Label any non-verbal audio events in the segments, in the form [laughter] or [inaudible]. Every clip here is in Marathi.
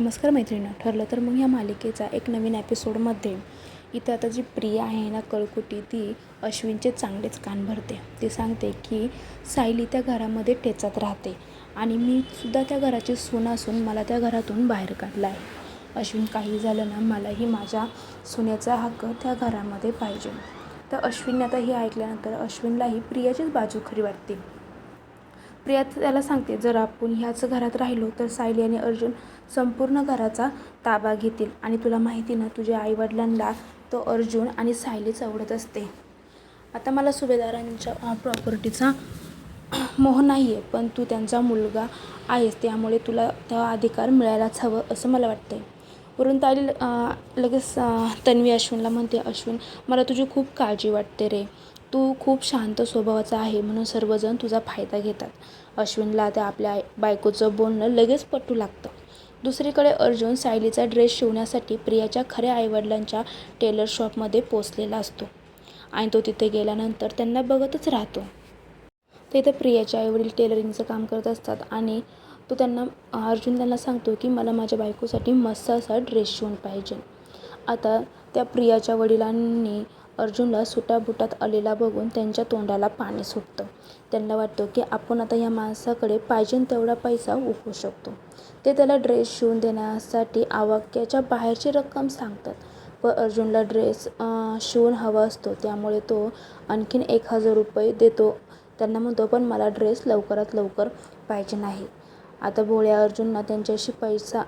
नमस्कार मैत्रिणी ठरलं तर मग या मालिकेचा एक नवीन एपिसोडमध्ये. इथं आता जी प्रिया आहे ना कळकुटी ती अश्विनचे चांगलेच कान भरते. ती सांगते की सायली त्या घरामध्ये टेचत राहते आणि मी सुद्धा त्या घराची सून असून मला त्या घरातून बाहेर काढलं आहे. अश्विन काही झालं ना मलाही माझ्या सुनेचा हक्क त्या घरामध्ये पाहिजे. तर अश्विनने आता हे ऐकल्यानंतर अश्विनलाही प्रियाचीच बाजू खरी वाटते. प्रिया त्याला सांगते जर आपण ह्याच घरात राहिलो तर सायली आणि अर्जुन संपूर्ण घराचा ताबा घेतील. आणि तुला माहिती ना तुझ्या आईवडिलांना तो अर्जुन आणि सायलीच आवडत असते. आता मला सुभेदारांच्या प्रॉपर्टीचा [clears throat] मोह नाही आहे पण तू त्यांचा मुलगा आहेस त्यामुळे तुला त्या अधिकार मिळायलाच हवं असं मला वाटतं आहे वरून ताई लगेच तन्वी अश्विनला म्हणते अश्विन मला तुझी खूप काळजी वाटते रे. तू खूप शांत स्वभावाचा आहे म्हणून सर्वजण तुझा फायदा घेतात. अश्विनला त्या आपल्या बायकोचं बोलणं लगेच पटू लागतं. दुसरीकडे अर्जुन सायलीचा ड्रेस शिवण्यासाठी प्रियाच्या खऱ्या आईवडिलांच्या टेलर शॉपमध्ये पोचलेला असतो आणि तो तिथे गेल्यानंतर त्यांना बघतच राहतो. तिथे प्रियाचे आईवडील टेलरिंगचं काम करत असतात आणि तो त्यांना अर्जुन त्यांना सांगतो की मला माझ्या बायकोसाठी मस्त असा ड्रेस शिवून पाहिजे. आता त्या प्रियाच्या वडिलांनी अर्जुनला सुटाबुटात आलेला बघून त्यांच्या तोंडाला पाणी सुटतं. त्यांना वाटतं की आपण आता या माणसाकडे पाहिजे तेवढा पैसा उकळू शकतो. ते त्याला ड्रेस शिवून देण्यासाठी आवाक्याच्या बाहेरची रक्कम सांगतात. व अर्जुनला ड्रेस शिवून हवा असतो. त्यामुळे तो आणखीन एक हजार रुपये देतो. त्यांना म्हणतो पण मला ड्रेस लवकरात लवकर पाहिजे नाही. आता भोळ्या अर्जुनना त्यांच्याशी पैसा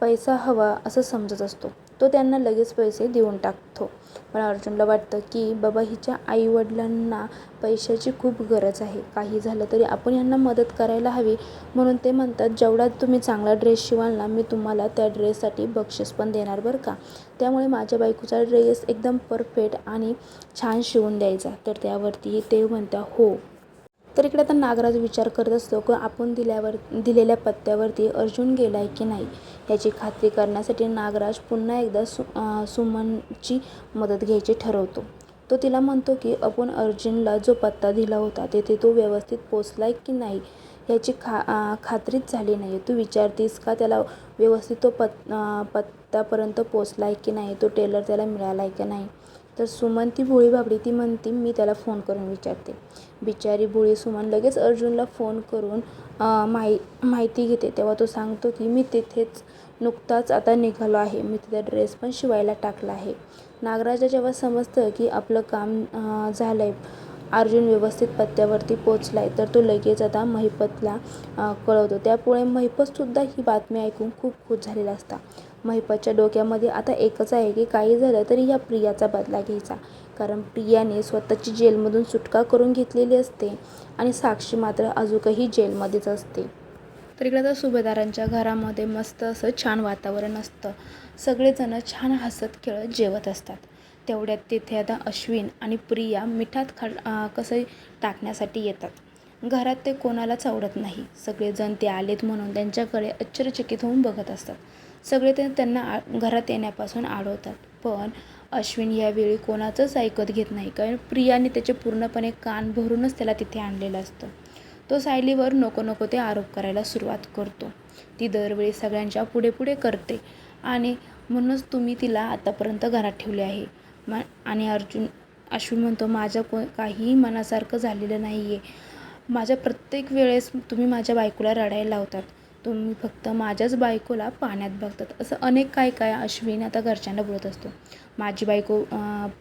पैसा हवा असं समजत असतो. तो त्यांना लगेच पैसे देऊन टाकतो. पण अर्जुनला वाटतं की बाबा हिच्या आईवडिलांना पैशाची खूप गरज आहे. काही झालं तरी आपण यांना मदत करायला हवी. म्हणून ते म्हणतात जेवढा तुम्ही चांगला ड्रेस शिवाल ना मी तुम्हाला त्या ड्रेससाठी बक्षीस पण देणार बरं का? त्यामुळे माझ्या बायकोचा ड्रेस एकदम परफेक्ट आणि छान शिवून द्यायचा. तर त्यावरती ते म्हणता हो. तर इकडे आता नागराज विचार करत असतो की आपण दिल्यावर दिलेल्या पत्त्यावरती अर्जुन गेला आहे की नाही? याची खात्री करण्यासाठी नागराज पुन्हा एकदा सु सुमनची मदत घ्यायची ठरवतो. तो तिला म्हणतो की आपण अर्जुनला जो पत्ता दिला होता तेथे तो व्यवस्थित पोचला आहे की नाही? याची खा खात्रीच झाली नाही तू विचारतीस का त्याला व्यवस्थित तो पत् पत्त्यापर्यंत पत्तापर्यंत पोचला आहे की नाही? तो टेलर त्याला मिळाला आहे की नाही? तर सुमन ती भोळी बाबडी ती म्हणते मी त्याला फोन करून विचारते. बिचारी भोळी सुमन लगेच अर्जुनला फोन करून माहि माहिती घेते. तेव्हा तो सांगतो की मी तिथेच नुकताच आता निघालो आहे. मी तिथे ड्रेस पण शिवायला टाकला आहे. नागराजा जेव्हा समजतं की आपलं काम झालं आहे अर्जुन व्यवस्थित पत्त्यावरती पोचला आहे तर तो लगेच आता महिपतला कळवतो. त्यामुळे महिपतसुद्धा ही बातमी ऐकून खूप खुश झालेला असता. महिपतच्या डोक्यामध्ये आता एकच आहे की काही झालं तरी ह्या प्रियाचा बदला घ्यायचा. कारण प्रियाने स्वतःची जेलमधून सुटका करून घेतलेली असते आणि साक्षी मात्र अजूनही जेलमध्येच असते. तर इकडे तर सुभेदारांच्या घरामध्ये मस्त असं छान वातावरण असतं. सगळेजण छान हसत खेळत जेवत असतात. तेवढ्यात तिथे आता अश्विन आणि प्रिया मिठात खा कसं टाकण्यासाठी येतात. घरात ते कोणालाच आवडत नाही. सगळेजण ते आलेत म्हणून त्यांच्याकडे आश्चर्यचकित होऊन बघत असतात. सगळे ते त्यांना आ घरात येण्यापासून अडवतात पण अश्विन यावेळी कोणाचंच ऐकत घेत नाही. कारण प्रियाने त्याचे पूर्णपणे कान भरूनच त्याला तिथे आणलेलं असतं. तो सायलीवर नको नको ते आरोप करायला सुरुवात करतो. ती दरवेळी सगळ्यांच्या पुढे पुढे करते. आणि म्हणूनच तुम्ही तिला आतापर्यंत घरात ठेवले आहे. मा आणि अर्जुन अश्विन म्हणतो माझं को काहीही मनासारखं झालेलं नाही आहे माझ्या प्रत्येक वेळेस तुम्ही माझ्या बायकोला रडायला लावतात. तुम्ही फक्त माझ्याच बायकोला पाण्यात बघतात. असं अनेक काय काय अश्विन आता घरच्यांना बोलत असतो. माझी बायको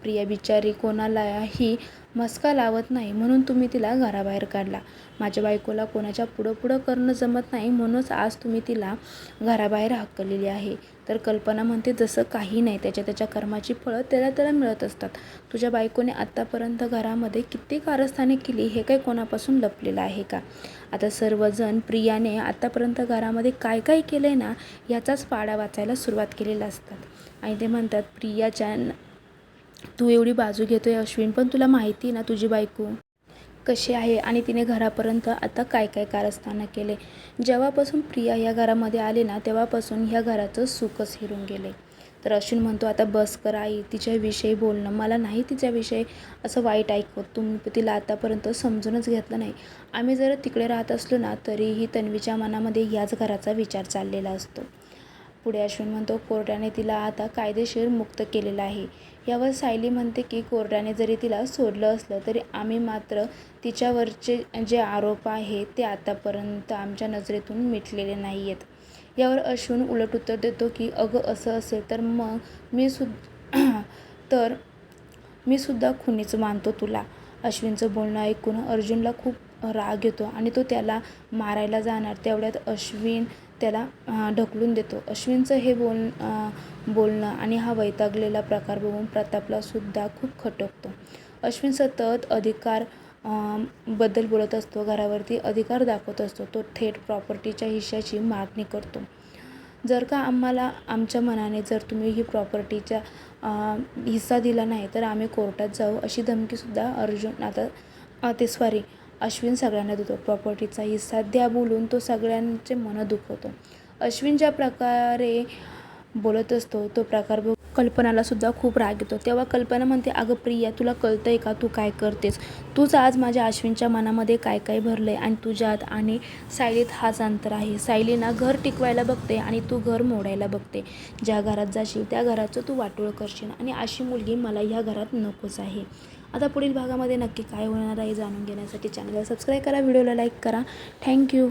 प्रिया बिचारी कोणालाही मस्का लावत नाही म्हणून तुम्ही तिला घराबाहेर काढला. माझ्या बायकोला कोणाच्या पुढं पुढं करणं जमत नाही म्हणूनच आज तुम्ही तिला घराबाहेर हाकलेली आहे. तर कल्पना म्हणते जसं काही नाही त्याच्या त्याच्या कर्माची फळं त्याला त्याला मिळत असतात. तुझ्या बायकोने आत्तापर्यंत घरामध्ये किती कारस्थाने केली हे काही कोणापासून लपलेलं आहे का? आता सर्वजण प्रियाने आत्तापर्यंत घरामध्ये काय काय केलं आहे ना याचाच पाडा वाचायला सुरुवात केलेला असतात. आणि ते म्हणतात प्रियाच्या न- तू एवढी बाजू घेतो आहे अश्विन पण तुला माहिती आहे ना तुझी बायको कशी आहे आणि तिने घरापर्यंत आता काय काय कारस्थानं केले? जेव्हापासून प्रिया या घरामध्ये आले ना तेव्हापासून ह्या घराचं सुखच हिरून गेले तर अश्विन म्हणतो आता बस कर आई तिच्याविषयी बोलणं. मला नाही तिच्याविषयी असं वाईट ऐकवत. तुम्ही तिला आतापर्यंत समजूनच घेतलं नाही. आम्ही जर तिकडे राहत असलो ना तरीही तन्वीच्या मनामध्ये याच घराचा विचार चाललेला असतो. पुढे अश्विन म्हणतो कोर्टाने तिला आता कायदेशीर मुक्त केलेलं आहे. यावर सायली म्हणते की कोर्टाने जरी तिला सोडलं असलं तरी आम्ही मात्र तिच्यावरचे जे आरोप आहे ते आतापर्यंत आमच्या नजरेतून मिटलेले नाही आहेत यावर अश्विन उलट उत्तर देतो की अगं असं असेल तर मग मी सु [clears throat] तर मी सुद्धा खुनीच मानतो तुला. अश्विनचं बोलणं ऐकून अर्जुनला खूप राग येतो आणि तो त्याला मारायला जाणार. तेवढ्यात अश्विन त्याला ढकलून देतो. अश्विनचं हे बोल बोलणं आणि हा वैतागलेला प्रकार बघून प्रतापला सुद्धा खूप खटकतो. अश्विन सतत अधिकार बद्दल बोलत असतो घरावरती अधिकार दाखवत असतो तो थेट प्रॉपर्टीच्या हिश्श्याची मागणी करतो. जर का आम्हाला आमच्या मनाने जर तुम्ही ही प्रॉपर्टीचा हिस्सा दिला नाही तर आम्ही कोर्टात जाऊ अशी धमकीसुद्धा अर्जुन आता ते सॉरी अश्विन सगळ्यांना देतो. प्रॉपर्टीचा हिस्सा द्या बोलून तो सगळ्यांचे मनं दुखवतो. अश्विन ज्या प्रकारे बोलत असतो तो प्रकार बघ कल्पनाला सुद्धा खूप राग येतो. तेव्हा कल्पना म्हणते अगं प्रिया तुला कळतं आहे का तू काय करतेस? तूच आज माझ्या अश्विनच्या मनामध्ये काय काय भरलं आहे आणि तुझ्यात आणि सायलीत हाच अंतर आहे. सायलीना घर टिकवायला बघते आणि तू घर मोडायला बघते. ज्या घरात जाशील त्या घराचं तू वाटोळ करशील आणि अशी मुलगी मला ह्या घरात नकोच आहे. आता पुढील भागामध्ये नक्की काय होणार आहे जाणून घेण्यासाठी चॅनलला सबस्क्राईब करा व्हिडिओला लाईक करा. थँक्यू